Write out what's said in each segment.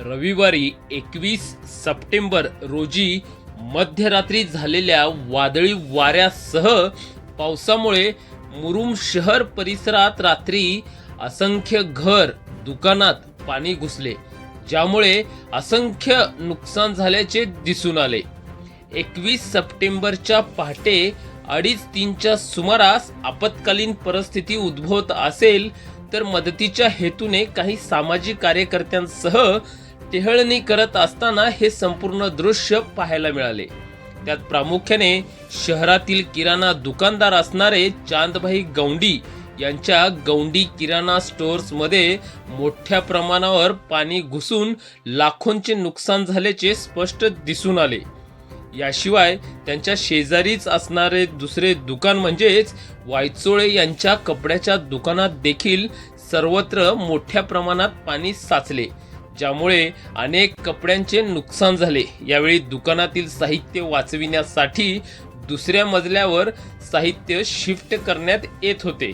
रविवारी एकवीस सप्टेंबर रोजी मध्यरात्री झालेल्या वादळी वाऱ्यासह पावसामुळे मुरुम शहर परिसरात रात्री असंख्य घर दुकानात पाणी घुसले ज्यामुळे असंख्य नुकसान झाल्याचे दिसून आले. एकवीस सप्टेंबरच्या पहाटे अडीच तीनच्या सुमारास आपत्कालीन परिस्थिती उद्भवत असेल तर मदतीच्या हेतूने काही सामाजिक कार्यकर्त्यांसह टेहळणी करत असताना हे संपूर्ण दृश्य पाहायला मिळाले. त्यात प्रामुख्याने शहरातील किराणा दुकानदार असणारे चांदभाई गौंडी यांच्या गौंडी किराणा स्टोअर्समध्ये मोठ्या प्रमाणावर पाणी घुसून लाखोंचे नुकसान झाल्याचे स्पष्ट दिसून आले. याशिवाय त्यांच्या शेजारीच असणारे दुसरे दुकान म्हणजेच वायचोळे यांच्या कपड्याच्या दुकानात देखील सर्वत्र मोठ्या प्रमाणात पाणी साचले. ज्यामुळे अनेक कपड्यांचे नुकसान झाले. यावेळी दुकानातील साहित्य वाचविण्यासाठी दुसऱ्या मजल्यावर साहित्य शिफ्ट करण्यात येत होते.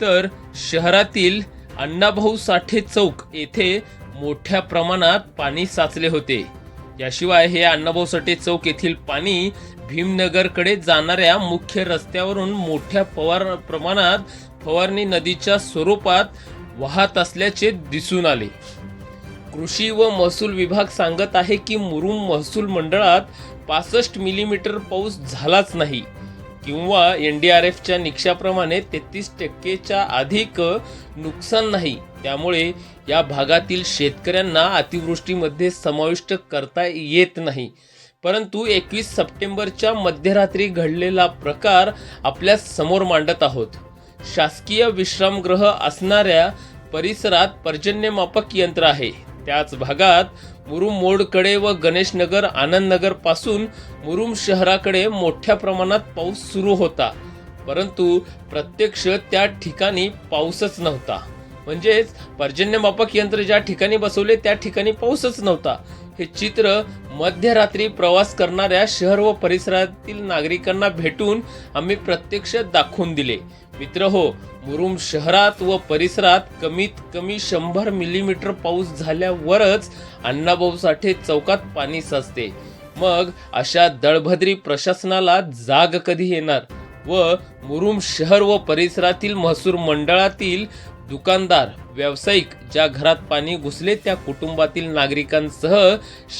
तर शहरातील अण्णाभाऊ साठे चौक येथे मोठ्या प्रमाणात पाणी साचले होते. याशिवाय हे अण्णाभाऊ साठे चौक येथील पाणी भीमनगरकडे जाणाऱ्या मुख्य रस्त्यावरून मोठ्या पवार प्रमाणात फवारणी नदीच्या स्वरूपात वाहत असल्याचे दिसून आले. कृषी व महसूल विभाग सांगत आहे की मुरुम महसूल मंडळात पासष्ट मिलीमीटर पाऊस झालाच नाही. किंवा एन डी आर एफच्या निकषाप्रमाणे तेहतीस टक्केच्या अधिक नुकसान नाही. त्यामुळे या भागातील शेतकऱ्यांना अतिवृष्टीमध्ये समाविष्ट करता येत नाही. परंतु एकवीस सप्टेंबरच्या मध्यरात्री घडलेला प्रकार आपल्यासमोर मांडत आहोत. शासकीय विश्रामगृह असणाऱ्या परिसरात पर्जन्यमापक यंत्र आहे. त्याच भागात मुरुम मोडकडे व गणेशनगर आनंदनगरपासून मुरुम शहराकडे मोठ्या प्रमाणात पाऊस सुरू होता. परंतु प्रत्यक्ष त्या ठिकाणी पाऊसच नव्हता. म्हणजेच पर्जन्यमापक यंत्र ज्या ठिकाणी बसवले त्या ठिकाणी पाऊसच नव्हता. हे चित्र मध्यरात्री प्रवास करणाऱ्या शहर व परिसरातील नागरिकांना भेटून आम्ही प्रत्यक्ष दाखवून दिले. मित्र हो मुरुम शहरात व परिसरात कमीत कमी शंभर मिलीमीटर पाऊस झाल्यावरच अण्णाभाऊ साठे चौकात पाणी साचते. मग अशा दळभद्री प्रशासनाला जाग कधी येणार व मुरुम शहर व परिसरातील महसूर मंडळातील दुकानदार व्यावसायिक ज्या घरात पाणी घुसले त्या कुटुंबातील नागरिकांसह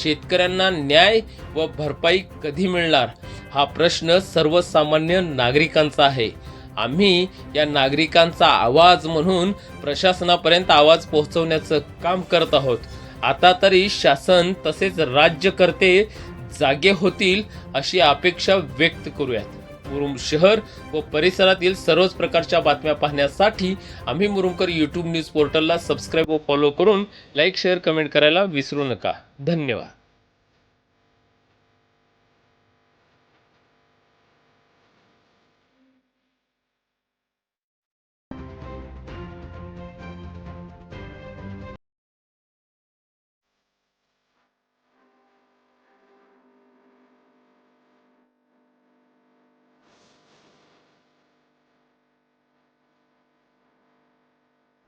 शेतकऱ्यांना न्याय व भरपाई कधी मिळणार? हा प्रश्न सर्वसामान्य नागरिकांचा आहे. आम्ही या नागरिकांचा आवाज म्हणून प्रशासनापर्यंत आवाज पोहोचवण्याचं काम करत आहोत. आता तरी शासन तसेच राज्यकर्ते जागे होतील अशी अपेक्षा व्यक्त करूयात. मुरुम शहर व परिसरातील सर्वच प्रकारच्या बातम्या पाहण्यासाठी आम्ही मुरुमकर यूट्यूब न्यूज पोर्टलला सबस्क्राईब व फॉलो करून लाईक शेअर कमेंट करायला विसरू नका. धन्यवाद.